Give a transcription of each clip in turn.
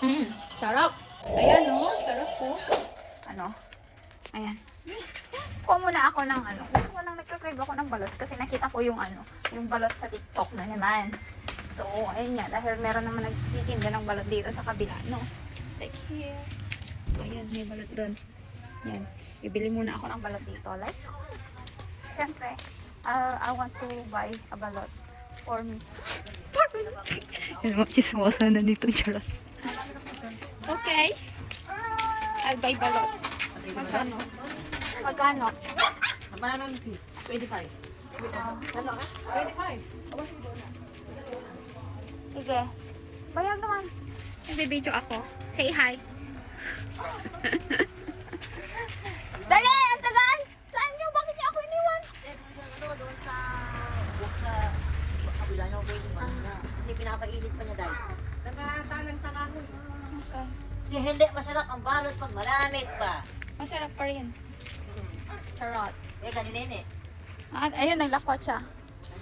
Mm, sarap. Ayan, no? Sarap po. Ano? Ayan. Kuha muna ako ng ano. Gusto ko nang nagka-crave ako ng balots kasi nakita ko yung ano, yung balot sa TikTok na naman. So, ayun nga, dahil meron naman nagtitinda ng balot dito sa kabila, no? Like here. Ayan, may balot doon. Yan. Bibili muna ako ng balot dito. Like, syempre, uh, I want to buy a balot for me. For me. Yan mo, chismosa na dito, charot. Okay. I'll buy balot. Magkano? Magkano? Si 25. Dalo ka? 25. Sige. Bayag naman. Nagbibideo ako. Say hi. Dali! Ang tagal! Saan nyo? Bakit niyo ako iniwan? doon sa buwak sa kabila niyo ko yung na. Kasi pinapainit pa niya dahil. Nakatalang sa kahoy. Okay. Kasi hindi masarap ang balot pag malamit pa. Masarap pa rin. Charot. Eh, ganun nene. At ayun, naglakot siya.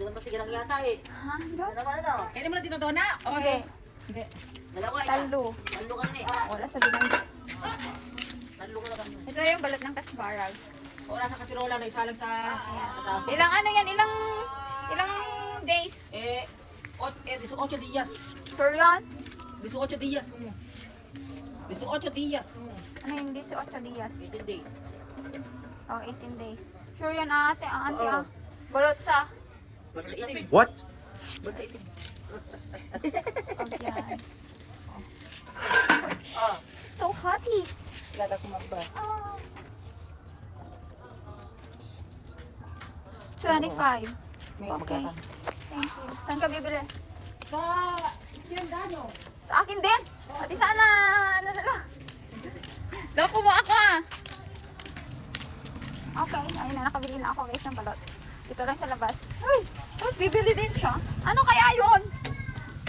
Nandun ba sigalang yata eh. Ha? Ano ba na Kaya mo na dito doon na? Hindi. Hindi. Dalawa ito. Talo. Talo ka na eh. Wala sa binang. Talo ka na kami. Ito yung balot ng kasbarag. Wala sa kasirola na isa lang sa... Ilang ano yan? Ilang ilang days? Eh, ot, eh, 18 días. Sure yan? 18 días. Mm. 18 días. Ano yung 18 días? 18 days. Oh, 18 days. Sure yan ate, ah, ate Oo. ah. Balot sa. Sa itim. What? Ba't sa itim? Oh, yan. Ah. So hotty. Lata ko magba. Oh. 25. May Okay. Thank you. Saan ka bibili? Sa... Sa akin din. Ate sana, ano na lang. Loko mo ako ah. Okay, ayun na, ako guys ng balot. Dito lang sa labas. Uy, tapos bibili din siya. Ano kaya yun?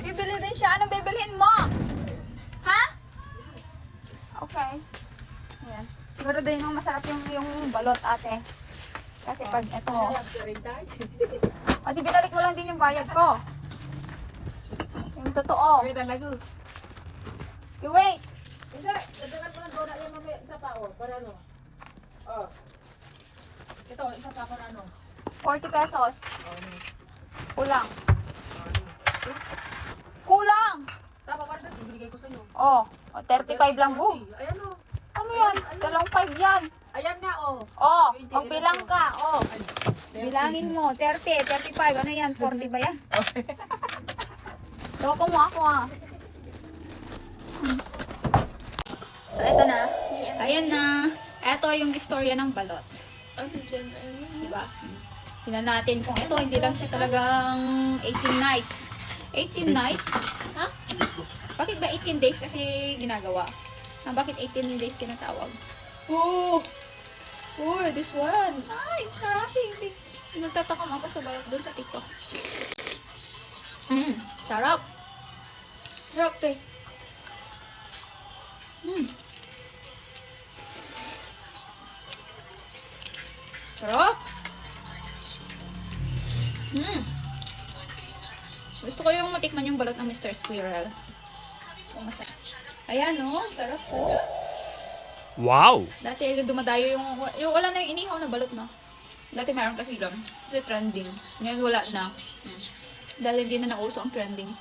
Bibili din siya. Anong bibilhin mo? Ha? Okay. Ayan. Siguro din yung masarap yung, yung balot ate. Kasi pag ito, o di binalik mo lang din yung bayad ko. Yung totoo. Kaya talaga. You wait. Hindi. Dadalan ko ng donut yan mamaya. Isa pa oh. Para ano. Oh. Ito, isa pa para ano. 40 pesos. Oh, ano. Kulang. Kulang! Tama pa rin. Ibigay ko sa iyo. Oh, oh 35 lang bu. Ayan oh. Ano yan? Dalawang 5 yan. Ayan nga oh. Oh, magbilang ka. Oh, bilangin mo. 30, 35. Ano yan? 40 ba yan? Loko mo ako ah. So, eto na. Ayan na. Eto yung istorya ng balot. Diba? Tingnan natin kung ito, hindi lang siya talagang 18 nights. 18 nights? Ha? Bakit ba 18 days kasi ginagawa? Ah, bakit 18 days tinatawag? Oh! Oh, this one. Ay, sarap. Hindi. Nagtatakam ako sa balot doon sa TikTok. Mm, sarap. Sarap, te. Mm. Sarap. Mm. Gusto ko yung matikman yung balot ng Mr. Squirrel. Oh, masarap. Ayan, no? Sarap po. Wow! Dati dumadayo yung, yung wala na yung inihaw na balot, no? Dati meron kasi lang. Kasi trending. Ngayon wala na. Mm. Dahil hindi na nauso ang trending.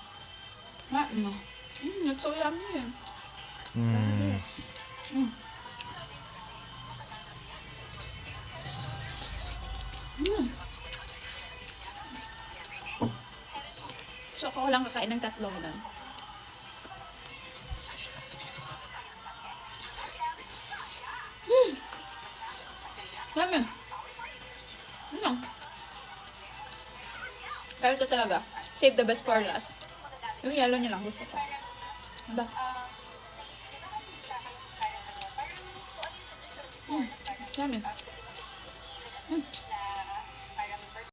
Ha? No. Mm, it's so yummy. Mm. Mm. Mm. So, ako lang kakain ng tatlong nun. Mm. Yummy. Ano lang. Pero ito talaga. Save the best for last. Yung yellow niya lang gusto ko. Diba? Mm. Yummy. Mm.